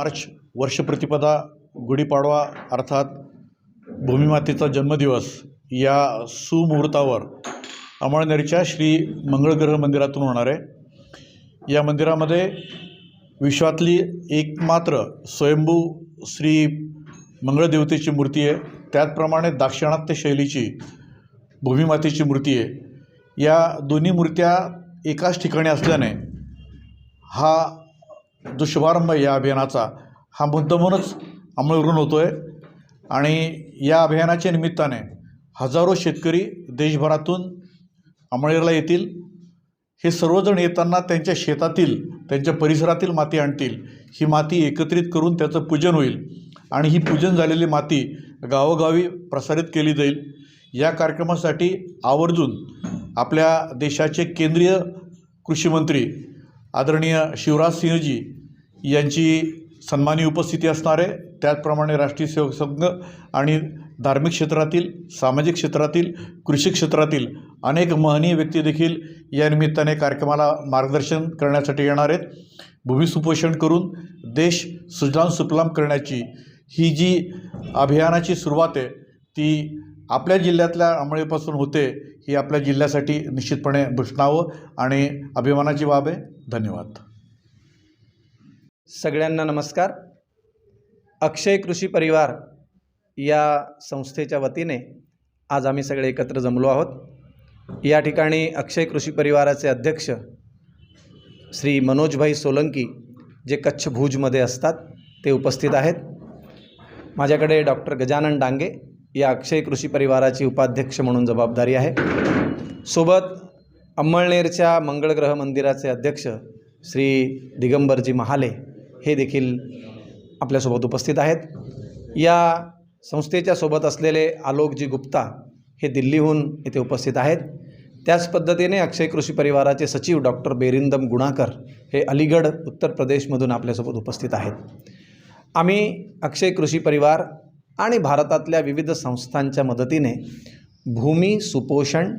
मार्च वर्षप्रतिपदा गुढीपाडवा अर्थात भूमिमातेचा जन्मदिवस या सुमुहूर्तावर अमळनेरच्या श्री मंगळग्रह मंदिरातून होणार आहे. या मंदिरामध्ये विश्वातली एकमात्र स्वयंभू श्री मंगळदेवतेची मूर्ती आहे. त्याचप्रमाणे दाक्षिणात्य शैलीची भूमिमातेची मूर्ती आहे. या दोन्ही मूर्त्या एकाच ठिकाणी असल्याने हा जो शुभारंभ या अभियानाचा हा मुद्दामूनच अंमलग्न होतो आहे आणि या अभियानाच्या निमित्ताने हजारो शेतकरी देशभरातून अमळेरला येतील. हे सर्वजण येताना त्यांच्या शेतातील त्यांच्या परिसरातील माती आणतील. ही माती एकत्रित करून त्याचं पूजन होईल. आणि ही पूजन झालेली माती गावोगावी प्रसारित केली जाईल. या कार्यक्रमासाठी आवर्जून आपल्या देशाचे केंद्रीय कृषीमंत्री आदरणीय शिवराज सिंहजी यांची सन्मानी उपस्थिती असणार आहे. त्याचप्रमाणे राष्ट्रीय सेवक संघ आणि धार्मिक क्षेत्रातील सामाजिक क्षेत्रातील कृषी क्षेत्रातील अनेक महनीय व्यक्ती देखील या निमित्ताने कार्यक्रमाला मार्गदर्शन करण्यासाठी येणार आहेत. भूमिसुपोषण करून देश सुजलाम सुफलाम करण्याची ही जी अभियानाची सुरुवात आहे ती आपल्या जिल्ह्यातल्या अंमळीपासून होते ही आपल्या जिल्ह्यासाठी निश्चितपणे भूषणावं आणि अभिमानाची बाब आहे. धन्यवाद. सगळ्यांना नमस्कार. अक्षय कृषी परिवार या संस्थेच्या वतीने आज आम्ही सगळे एकत्र जमलो आहोत. या ठिकाणी अक्षय कृषी परिवाराचे अध्यक्ष श्री मनोजभाई सोलंकी जे कच्छ भुजमध्ये असतात ते उपस्थित आहेत. माझ्याकडे डॉक्टर गजानन डांगे या अक्षय कृषी परिवाराची उपाध्यक्ष म्हणून जबाबदारी आहे. सोबत अंमळनेरच्या मंगळग्रह मंदिराचे अध्यक्ष श्री दिगंबरजी महाले हे देखील आपल्यासोबत उपस्थित आहेत. या संस्थेच्या सोबत असलेले आलोकजी गुप्ता हे दिल्लीहून इथे उपस्थित आहेत. त्याच पद्धतीने अक्षय कृषी परिवाराचे सचिव डॉक्टर बेरिंदम गुणाकर हे अलीगड उत्तर प्रदेशमधून आपल्यासोबत उपस्थित आहेत. आम्ही अक्षय कृषी परिवार आणि भारतातल्या विविध संस्थांच्या मदतीने भूमी सुपोषण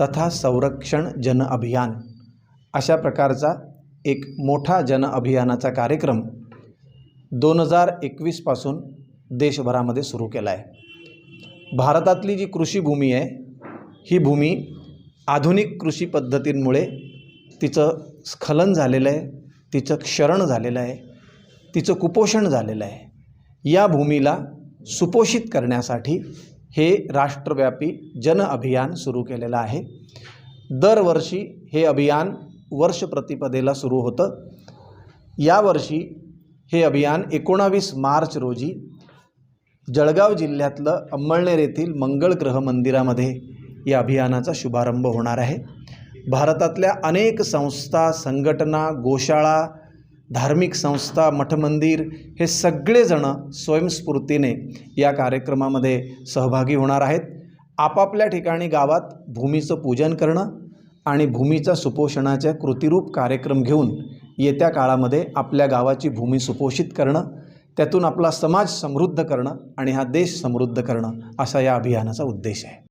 तथा संरक्षण जन अभियान अशा प्रकारचा एक मोठा जन अभियानाचा कार्यक्रम दोन हजार एकवीसपासून देशभरामध्ये सुरू केला आहे भारतातली जी कृषीभूमी आहे ही भूमी आधुनिक कृषी पद्धतींमुळे तिचं स्खलन झालेलं आहे तिचं क्षरण झालेलं आहे तिचं कुपोषण झालेलं आहे. या भूमीला सुपोषित करण्यासाठी हे राष्ट्रव्यापी जन अभियान सुरू केलेलं आहे. दरवर्षी हे अभियान वर्ष प्रतिपदेला सुरू होतं. यावर्षी हे अभियान एकोणावीस मार्च रोजी जळगाव जिल्ह्यातलं अंमळनेर येथील मंगळ ग्रह मंदिरामध्ये या अभियानाचा शुभारंभ होणार आहे. भारतातल्या अनेक संस्था संघटना गोशाळा धार्मिक संस्था मठमंदिर हे सगळेजणं स्वयंस्फूर्तीने या कार्यक्रमामध्ये सहभागी होणार आहेत. आपापल्या ठिकाणी गावात भूमीचं पूजन करणं आणि भूमीचा सुपोषणाच्या कृतिरूप कार्यक्रम घेऊन येत्या काळामध्ये आपल्या गावाची भूमी सुपोषित करणं त्यातून आपला समाज समृद्ध करणं आणि हा देश समृद्ध करणं असा या अभियानाचा उद्देश आहे.